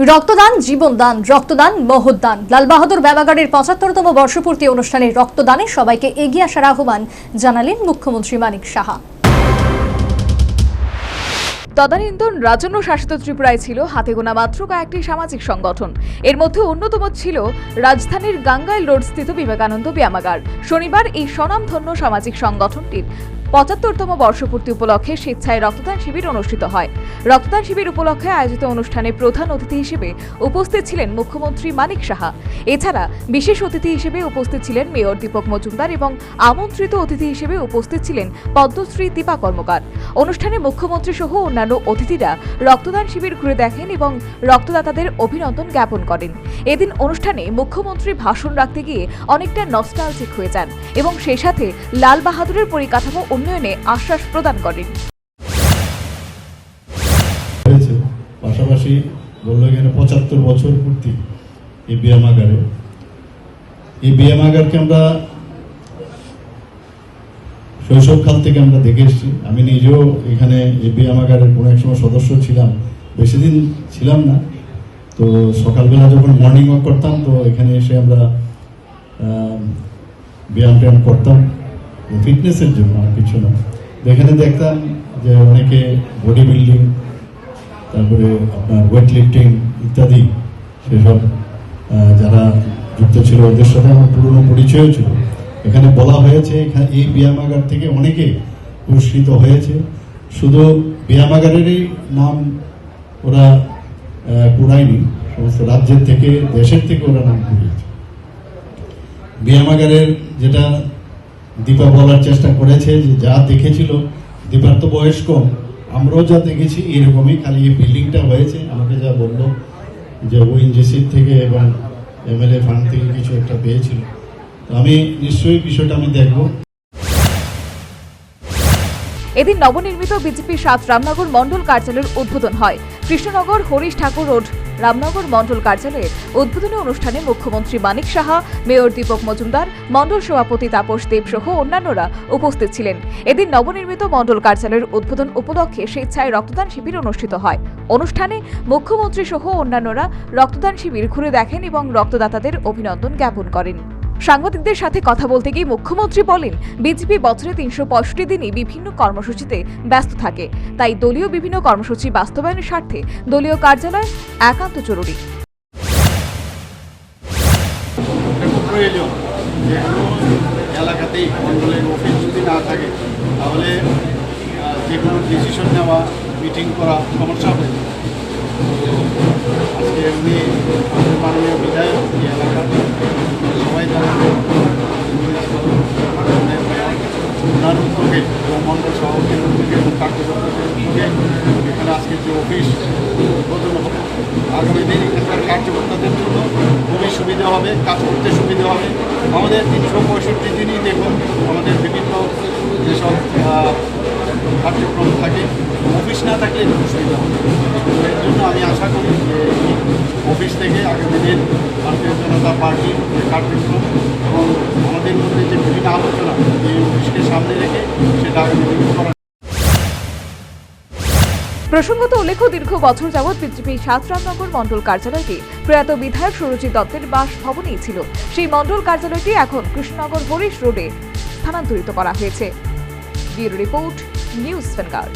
রক্তদান, জীবনদান, রক্তদান মহদান লাল বাহাদুর ব্যাবাগারের পঁচাত্তরতম বর্ষপূর্তি অনুষ্ঠানে রক্তদানে সবাইকে এগিয়ে আসার আহ্বান জানালেন মুখ্যমন্ত্রী মানিক সাহা। তদানীন্তন রাজন্য শাসিত ত্রিপুরায় ছিল হাতে গোনা মাত্র কয়েকটি সামাজিক সংগঠন। এর মধ্যে অন্যতম ছিল রাজধানীর গাঙ্গাইল রোড স্থিত বিবেকানন্দ ব্যায়ামাগার। শনিবার এই স্বনামধন্য সামাজিক সংগঠনটির পঁচাত্তরতম বর্ষপূর্তি উপলক্ষে স্বেচ্ছায় রক্তদান শিবির অনুষ্ঠিত হয়। রক্তদান শিবির উপলক্ষে আয়োজিত অনুষ্ঠানে প্রধান অতিথি হিসেবে উপস্থিত ছিলেন মুখ্যমন্ত্রী মানিক সাহা। এছাড়া বিশেষ অতিথি হিসেবে উপস্থিত ছিলেন মেয়র দীপক মজুমদার এবং আমন্ত্রিত অতিথি হিসেবে উপস্থিত ছিলেন পদ্মশ্রী দীপা কর্মকার। অনুষ্ঠানে মুখ্যমন্ত্রী সহ অন্যান্য অতিথিরা রক্তদান শিবির ঘুরে দেখেন এবং রক্তদাতাদের অভিনন্দন জ্ঞাপন করেন। এদিন অনুষ্ঠানে মুখ্যমন্ত্রী ভাষণ রাখতে গিয়ে অনেকটা নস্টালজিক হয়ে যান এবং সেই সাথে লাল বাহাদুরের পরিকাঠামো উন্নয়নে আশ্বাস প্রদান করেন। পাশাপাশি বলল এখানে পঁচাত্তর বছর পূর্তি এই ব্যায়ামাগারে এই ব্যায়ামাগারকে আমরা শৈশবকাল থেকে আমরা দেখে এসেছি। আমি নিজেও এখানে এই ব্যায়ামাগারের কোনো এক সময় সদস্য ছিলাম। বেশি দিন ছিলাম না। তো সকালবেলা যখন মর্নিং ওয়াক করতাম, তো এখানে এসে আমরা ব্যায়াম ট্যায়াম করতাম। ফিটনেসের জন্য আর কিছু না। এখানে দেখতাম যে অনেকে বডি বিল্ডিং তারপরে আপনার ওয়েট লিফটিং ইত্যাদি, সেসব যারা যুক্ত ছিল, ওদের সাথে আমার পুরনো পরিচয়ও ছিল। এখানে বলা হয়েছে এখানে এই ব্যায়ামাগার থেকে অনেকে পুরস্কৃত হয়েছে। শুধু ব্যায়ামাগারেরই নাম ওরা কুড়ায়নি, সমস্ত রাজ্যের থেকে, দেশের থেকে ওরা নাম কুড়িয়েছে। ব্যায়ামাগারের যেটা দীপা বলার চেষ্টা করেছে যে যা দেখেছিল, দীপার তো বয়স কম, আমরাও যা দেখেছি এরকমই খালি এই বিল্ডিংটা হয়েছে। আমাকে যা বলল যে ওএনজিসির থেকে এবং এমএলএ ফান্ড থেকে কিছু একটা পেয়েছিল। তো আমি নিশ্চয়ই বিষয়টা আমি দেখব। এদিন নবনির্মিত বিজেপি সাত রামনগর মন্ডল কার্যালয়ের উদ্বোধন হয়। কৃষ্ণনগর হরিশ ঠাকুর রোড। রামনগর মণ্ডল কার্যালয়ের উদ্বোধনী অনুষ্ঠানে মুখ্যমন্ত্রী মানিক সাহা, মেয়র দীপক মজুমদার, মণ্ডল সভাপতি তাপস দেব সহ অন্যান্যরা উপস্থিত ছিলেন। এদিন নবনির্মিত মণ্ডল কার্যালয়ের উদ্বোধন উপলক্ষে স্বেচ্ছায় রক্তদান শিবির অনুষ্ঠিত হয়। অনুষ্ঠানে মুখ্যমন্ত্রী সহ অন্যান্যরা রক্তদান শিবির ঘুরে দেখেন এবং রক্তদাতাদের অভিনন্দন জ্ঞাপন করেন। সাংবাদিকদের সাথে কথা বলতে গিয়ে মুখ্যমন্ত্রী বলেন, বিজেপি বছরে তিনশো পঁয়ষট্টি দিনই বিভিন্ন কর্মসূচিতে ব্যস্ত থাকে। তাই দলীয় বিভিন্ন কর্মসূচি বাস্তবায়নের স্বার্থে দলীয় কার্যালয় একান্ত জরুরি। মিটিং করা সমস্যা আজকে উনি মাননীয় বিধায়ক এই এলাকার সবাই মেয়র, ওনার উদ্যোগে মন্ডল সভাপতির উদ্যোগে এবং কার্যকর্তাদের উদ্যোগে এখানে আজকে যে অফিস উদ্বোধন হবে আগামী দিন এখানকার কার্যকর্তাদের জন্য খুবই সুবিধা হবে কাজ করতে সুবিধা হবে। আমাদের তিনশো পঁয়ষট্টি দিনই দেখুন আমাদের বিভিন্ন যেসব কার্যক্রম থাকে অফিস না থাকলে অসুবিধা হবে তো এর জন্য আমি আশা করি যে এই অফিস দিন ভারতীয় জনতা পার্টির কার্যক্রম এবং আমাদের মধ্যে যে বিভিন্ন আলোচনা এই অফিসকে সামনে রেখে সেটা প্রসঙ্গত উল্লেখ্য, দীর্ঘ বছর যাবৎ বিজেপি সাত রামনগর মণ্ডল কার্যালয়টি প্রয়াত বিধায়ক সুরজিৎ দত্তের বাসভবনেই ছিল। সেই মণ্ডল কার্যালয়টি এখন কৃষ্ণনগর হরিশ রোডে স্থানান্তরিত করা হয়েছে। Report, news vanguard